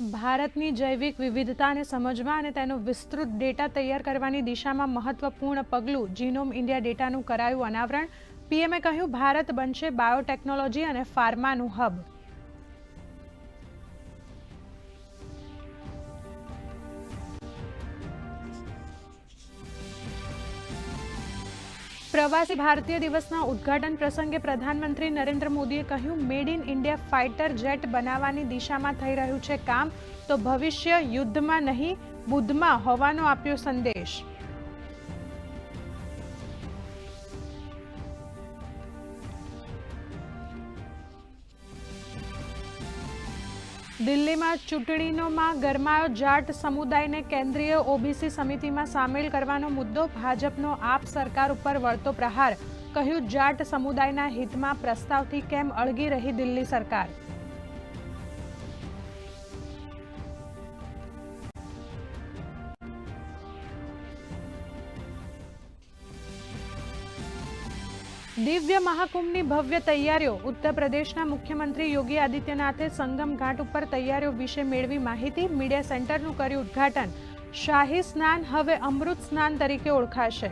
ભારતની જૈવિક વિવિધતાને સમજવા અને તેનો વિસ્તૃત ડેટા તૈયાર કરવાની દિશામાં મહત્વપૂર્ણ પગલું જીનોમ ઇન્ડિયા ડેટાનું કરાયું અનાવરણ. પીએમએ કહ્યું, ભારત બનશે બાયોટેકનોલોજી અને ફાર્માનું હબ. પ્રવાસી ભારતીય દિવસના ઉદ્ઘાટન પ્રસંગે પ્રધાનમંત્રી નરેન્દ્ર મોદીએ કહ્યું made in India fighter jet બનાવવાની દિશામાં થઈ રહ્યું છે કામ. તો ભવિષ્ય યુદ્ધમાં નહીં, બુદ્ધમાં હોવાનો આપ્યો સંદેશ. દિલ્હીમાં ચૂંટણીનોમાં ગરમાયો જાટ સમુદાયને કેન્દ્રીય ઓબીસી સમિતિમાં સામેલ કરવાનો મુદ્દો ભાજપનો આપ સરકાર ઉપર વળતો પ્રહાર, કહ્યું જાટ સમુદાયના હિતમાં પ્રસ્તાવથી કેમ અળગી રહી દિલ્હી સરકાર? દિવ્ય મહાકુંભની ભવ્ય તૈયારીઓ. ઉત્તર પ્રદેશના મુખ્યમંત્રી યોગી આદિત્યનાથે સંગમ ઘાટ ઉપર તૈયારીઓ વિશે મેળવી માહિતી. મીડિયા સેન્ટરનું કર્યું ઉદ્ઘાટન. શાહી સ્નાન હવે અમૃત સ્નાન તરીકે ઓળખાશે.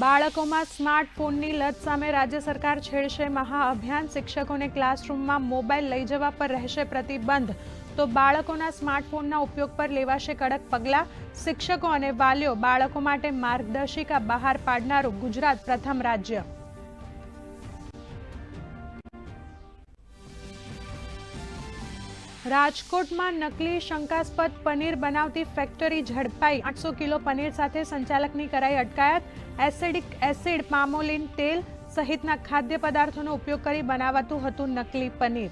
બાળકોમાં સ્માર્ટફોનની લત સામે રાજ્ય સરકાર છેડશે મહાઅભિયાન. શિક્ષકોને ક્લાસરૂમમાં મોબાઈલ લઈ જવા પર રહેશે પ્રતિબંધ. તો બાળકોના સ્માર્ટફોનના ઉપયોગ પર લેવાશે કડક પગલાં. શિક્ષકો અને વાલીઓ બાળકો માટે માર્ગદર્શિકા બહાર પાડનારું ગુજરાત પ્રથમ રાજ્ય. રાજકોટમાં નકલી શંકાસ્પદ પનીર બનાવતી ફેક્ટરી ઝડપાઈ. આઠસો કિલો પનીર સાથે સંચાલકની કરાઈ અટકાયત. એસિડિક એસિડ પામોલિન તેલ સહિતના ખાદ્ય પદાર્થોનો ઉપયોગ કરી બનાવાતું હતું નકલી પનીર.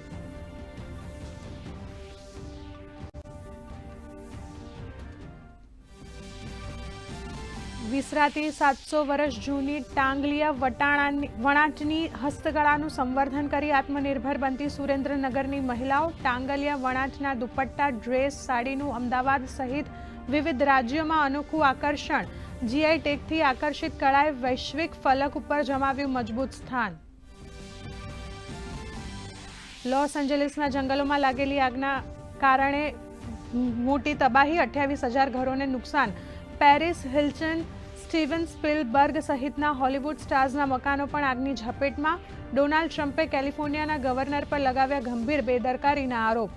વિસરાતી સાતસો વર્ષ જૂની ટાંગલિયા વટાણાની વણાટની હસ્તકળાનું સંવર્ધન કરી આત્મનિર્ભર બનતી સુરેન્દ્રનગરની મહિલાઓ ટાંગલિયા વણાટના દુપટ્ટા, ડ્રેસ, સાડીનું અમદાવાદ સહિત વિવિધ રાજ્યોમાં અનોખું આકર્ષણ. જીઆઈ ટેકથી આકર્ષિત કળાએ વૈશ્વિક ફલક ઉપર જમાવ્યું મજબૂત સ્થાન. લોસ એન્જલિસના જંગલોમાં લાગેલી આગના કારણે મોટી તબાહી, અઠ્યાવીસ હજાર ઘરોને નુકસાન. પેરિસ હિલ્ટન સ્ટીવન સ્પિલબર્ગ સહિતના હોલિવૂડ સ્ટાર્સના મકાનો પણ આગની ઝપેટમાં ડોનાલ્ડ ટ્રમ્પે કેલિફોર્નિયાના ગવર્નર પર લગાવ્યા ગંભીર બેદરકારીના આરોપ.